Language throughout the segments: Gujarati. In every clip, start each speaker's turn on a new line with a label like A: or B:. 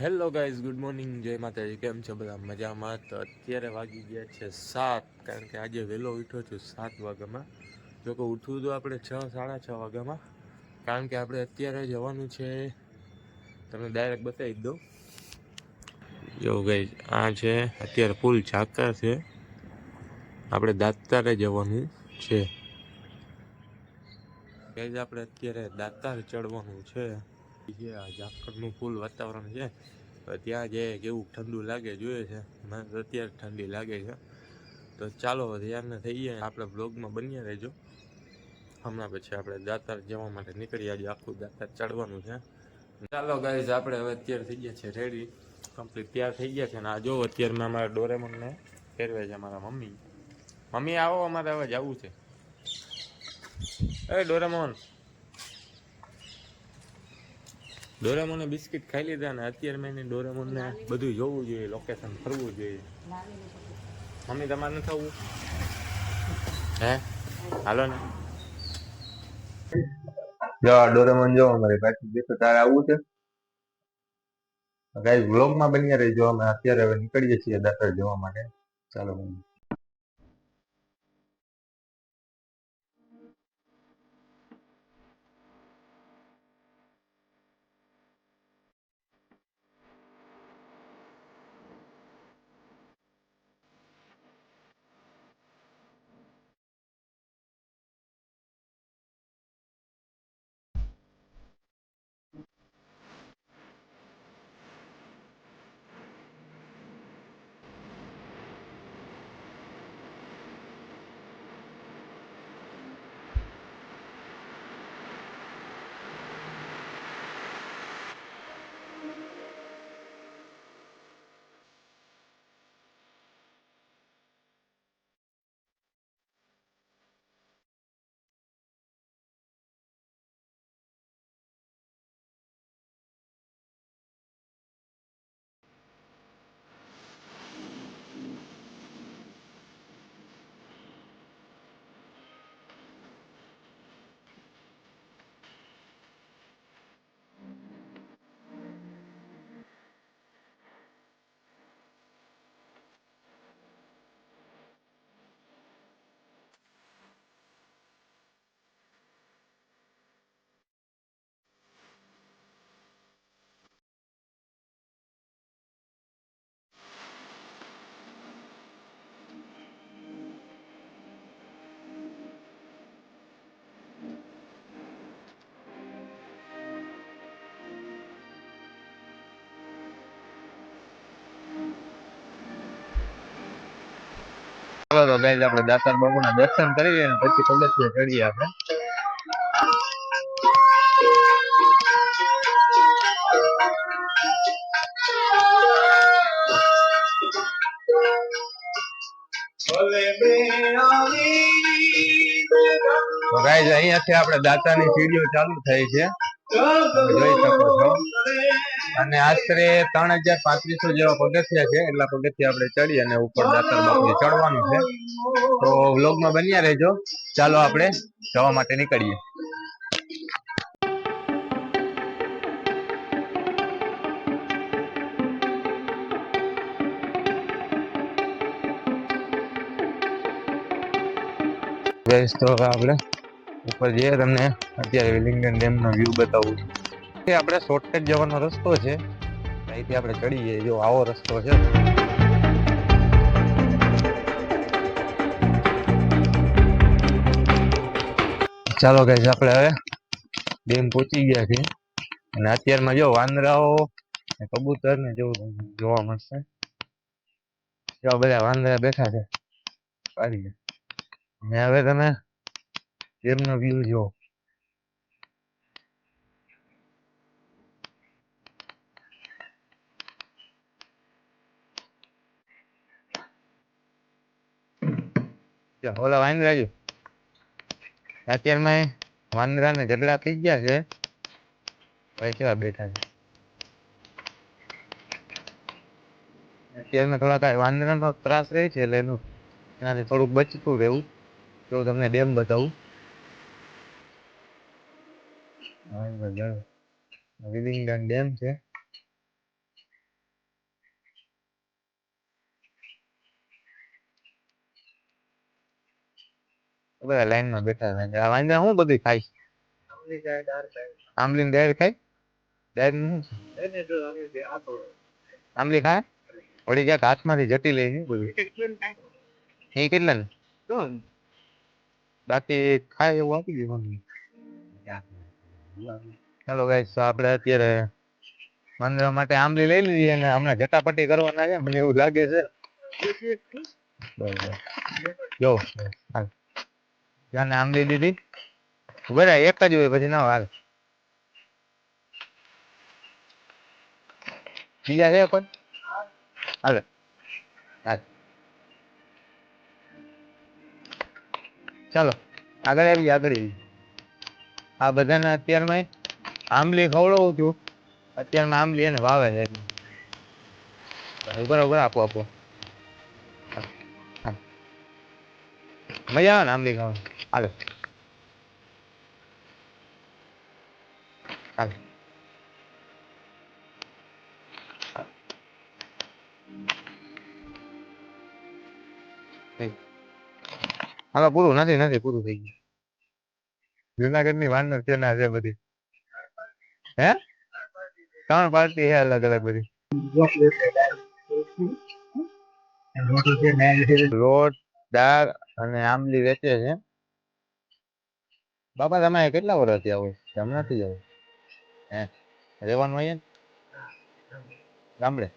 A: હેલો ગાઈઝ ગુડ મોર્નિંગ જય માતાજી. કેમ છો બધા? મજામાં? તો અત્યારે વાગી ગયા છે સાત, કારણ કે આજે વહેલો ઉઠ્યો છું સાત વાગ્યામાં. જો કે ઉઠવું તો આપણે છ, સાડા છ વાગ્યામાં. કારણ કે આપણે અત્યારે જવાનું છે, તમને ડાયરેક્ટ બતાવી દઉં. જો ગાઈઝ આ છે, અત્યારે ફૂલ ઝાકર છે. આપણે દાતારે જવાનું છે. ગાઈઝ આપણે અત્યારે દાતાર ચડવાનું છે. છે, આ ઝાકરનું ફૂલ વાતાવરણ છે. ત્યાં જે કેવું ઠંડુ લાગે, જોઈએ છે. અત્યારે ઠંડી લાગે છે. તો ચાલો ધ્યાન થઈએ આપણે બ્લોગમાં બન્યા રહેજો. હમણાં પછી આપણે દાતાર જવા માટે નીકળી આજે આખું દાતાર ચડવાનું છે. ચાલો ગાઈઝ આપણે હવે અત્યારે થઈ ગયા છે રેડી કમ્પ્લીટ તૈયાર થઈ ગયા છે. ને આ જો, અત્યારે મેં અમારા ડોરેમોનને ફેરવે છે, અમારા મમ્મી. મમ્મી, આવો, અમારે હવે જવું છે. એ ડોરેમોન. ડોરેમોને બિસ્કિટ ખાઈ લીધા ને અત્યારે મેં ડોરેમોનને બધું જોવું જોઈએ લોકેશન ફરવું જોઈએ. મમ્મી, તમારે નથી થવું? હે? હાલો ને.
B: જો ડોરેમોન જો, અમારી પાછી દેખો તારે આવવું છે? ગાઈસ વ્લોગમાં બન્યા રહેજો, અમે અત્યારે હવે નીકળીએ છીએ દાતર જોવા માટે. ચાલો ચાલો તો ગાઈસ આપણે દાતાર બાબુના દર્શન કરી લઈએ પછી પગથિયા ચડીએ આપણે. તો ગાઈસ અહીંયાથી આપણે દાતાની સીડીઓ ચાલુ થઈ છે. જોઈ શકો છો. અને આશરે ત્રણ હજાર પાંત્રીસો જેવા પગથિયા છે. એટલા પગથિયા આપણે ચડી અને ઉપર દાતર બાપુ ચડવાનું છે. તો વ્લોગમાં બન્યા રહેજો. ચાલો આપણે જવા માટે નીકળીએ. તો આપણે ઉપર જઈએ. તમને અત્યારે વિલિંગડન ડેમ નો વ્યૂ બતાવું એ આપણે શોર્ટકટ જવાનો રસ્તો છે. અહીંથી આપણે ચડીએ, જો આવો રસ્તો છે. ચાલો ગાઈઝ આપણે હવે ડેમ પહોંચી ગયા છે. અને અત્યારમાં જો વાંદરાઓ કબૂતર ને જેવું જોવા મળશે. જો બધા વાંદરા બેઠા છે. ને હવે તમે ડેમનો વ્યૂ જુઓ જો ઓલા વાંદરાજો અત્યારમાં વાંદરા ને ઝઘડા થઈ ગયા છે. ભાઈ કેવા બેઠા છે? અત્યારમાં થોડા કાંઈ વાંદરાનો ત્રાસ રહે છે એટલે એનું એનાથી થોડુંક બચતું રહેવું. તો તમને ડેમ બતાવું. વિલિંગડન ડેમ છે. બધા લાઈનમાં બેઠા છે. આ વાંદરા શું બધી ખાય આંબલી દાળ ખાય. છે? આંબલી ખાય? વળી ક્યાંક હાથમાંથી જટી લે છે બધું. એ કેટલા ને? બાકી ખાય એવું આપી દેવાનું ચાલો ગાઈસ તો આપણે અત્યારે મંદિર માટે આંબલી લઈ લીધી અને હમણાં જટાપટી કરવાના છે. મને એવું લાગે છે. બરાબર. જો હાલ આમ આંબલી દીધી. બરાબર એક જ હોય, પછી ના હાલ બીજા છે કોઈ? હાલે. ચાલો, આગળ આવી આગળ આવી. આ બધાને અત્યારમાં આંબલી ખવડાવું છું. અત્યારમાં આંબલી એને વાવે છે. ઉપર આપો આપો. મજા આવે ને આંબલી ખાવાની? હાલો હાલ હાલો પૂરું? નથી નથી, પૂરું થઈ ગયું. જુનાગઢની વાનર છે ના છે બધી? હે? ત્રણ પાર્ટી છે અલગ અલગ બધી. લોટ દાળ અને આંબલી વેચે છે. બાપા, તમે કેટલા વર્ષથી આવો તમે નથી જ આવો હે? રહેવાનું અહીંયા? ગામડે?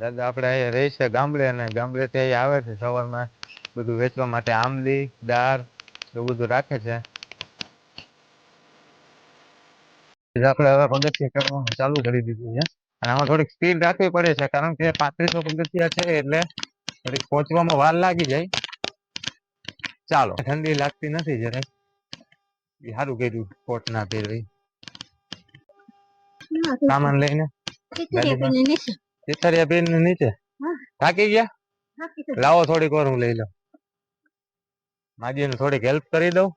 B: દાદા, આપણે અહીંયા રહે છે ગામડે અને ગામડેથી અહીંયા આવે છે સવારમાં. બધું વેચવા માટે આમલી દાળ, એવું બધું રાખે છે. આપણે હવે પગથિયા કરવાનું ચાલુ કરી દીધું છે. અને આમાં થોડીક સ્પીડ રાખવી પડે છે, કારણ કે પાંત્રીસો પગથિયા છે એટલે થોડીક પહોંચવામાં વાર લાગી જાય. ચાલો. ઠંડી લાગતી નથી જરાક. એ સારું કર્યું કોટ ના પહેરવી. સામાન લઈને. ચિતરિયા બેન નીચે. થાકી ગયા? લાવો થોડીક વાર હું લઈ લઉં. માજીને થોડીક હેલ્પ કરી દઉં.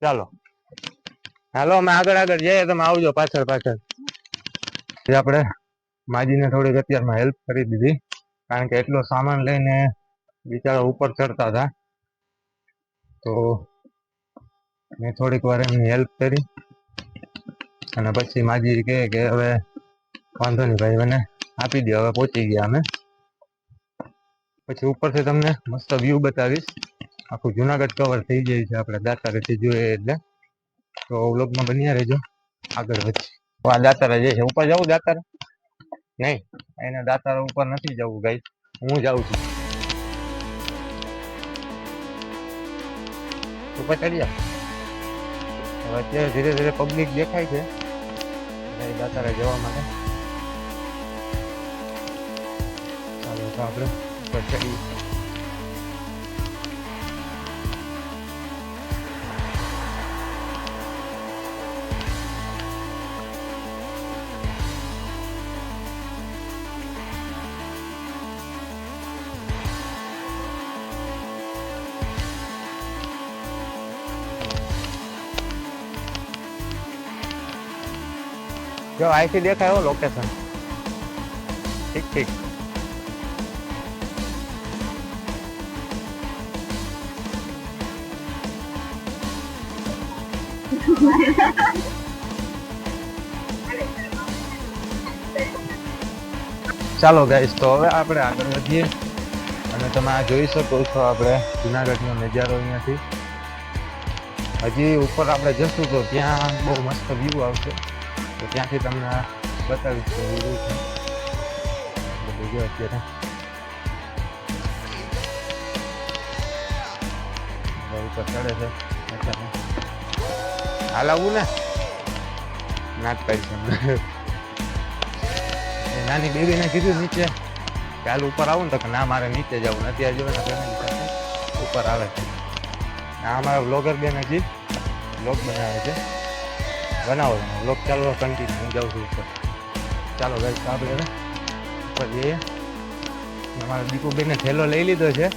B: ચાલો. હાલો અમે આગળ આગળ જઈએ તમે આવજો પાછળ પાછળ. જે આપણે માજીને થોડીક અત્યારમાં હેલ્પ કરી દીધી. કારણ કે એટલો સામાન લઈને બિચારા ઉપર ચડતા હતા. તો મેં થોડીક વાર એમની હેલ્પ કરી. અને પછી માજી કહે કે હવે વાંધો નહીં ભાઈ, મને આપી દે હવે પહોંચી ગયા અમે. પછી ઉપરથી તમને મસ્ત વ્યૂ બતાવીશ. આખું જુનાગઢ કવર થઈ જાય છે આપણે દાતારેથી જોઈએ એટલે. તો વ્લોગમાં બન્યા રહેજો. આગળ વધી આ દાતારા જે છે, ઉપર જવું દાતારા? નહીં, એને દાતારા ઉપર નથી જવું ગાઈ હું જાઉં છું. ઉપર ચડી હવે અત્યારે ધીરે ધીરે પબ્લિક દેખાય છે. દાતારા જવા માટે. ચાલો, તો આપણે ઉપર ચડીએ. જો અહીંથી દેખાય હો લોકેશન ઠીક ઠીક. ચાલો ગાઈસ તો હવે આપણે આગળ વધીએ. અને તમે આ જોઈ શકો છો આપણે જુનાગઢનો નજારો અહીંયાથી. હજી ઉપર આપણે જશું તો ત્યાં બહુ મસ્ત વ્યૂ આવશે. તો ત્યાંથી તમને બતાવીશ કે વ્યૂ છે બધું જો અત્યારે બહુ ઉપર ચડે છે અત્યારે હાલ આવું ને ના જ પાડી છે હમણાં. એ નાની બેબીને કીધું નીચે કે હાલ ઉપર આવું ને તો કે ના મારે નીચે જવું ને અત્યારે જો ને family સાથે ઉપર આવે છે આ અમારા બ્લોગર બેન હજી બ્લોગ બનાવે છે બનાવો લોક ચાલો કન્ટિન્યુ હું જાઉં છું ઉપર. ચાલો ગાઈસ આપણે હવે ઉપર જઈએ અમારા દીપુબેને થેલો લઈ લીધો છે.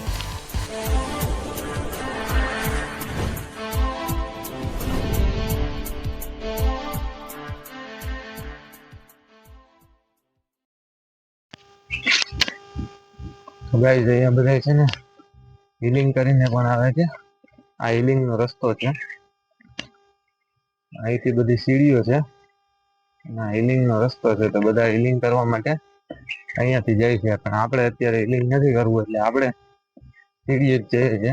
B: તો ગાઈસ અહીંયા બધા છે ને હિલિંગ કરીને પણ આવે છે. આ હિલિંગનો રસ્તો છે. અહીંથી બધી સીડીઓ છે. ના હિલિંગ નો રસ્તો છે તો બધા હિલિંગ કરવા માટે અહીંયાથી જાય છે. પણ આપણે અત્યારે હિલિંગ નથી કરવું એટલે આપણે સીડીએ જ જઈએ છે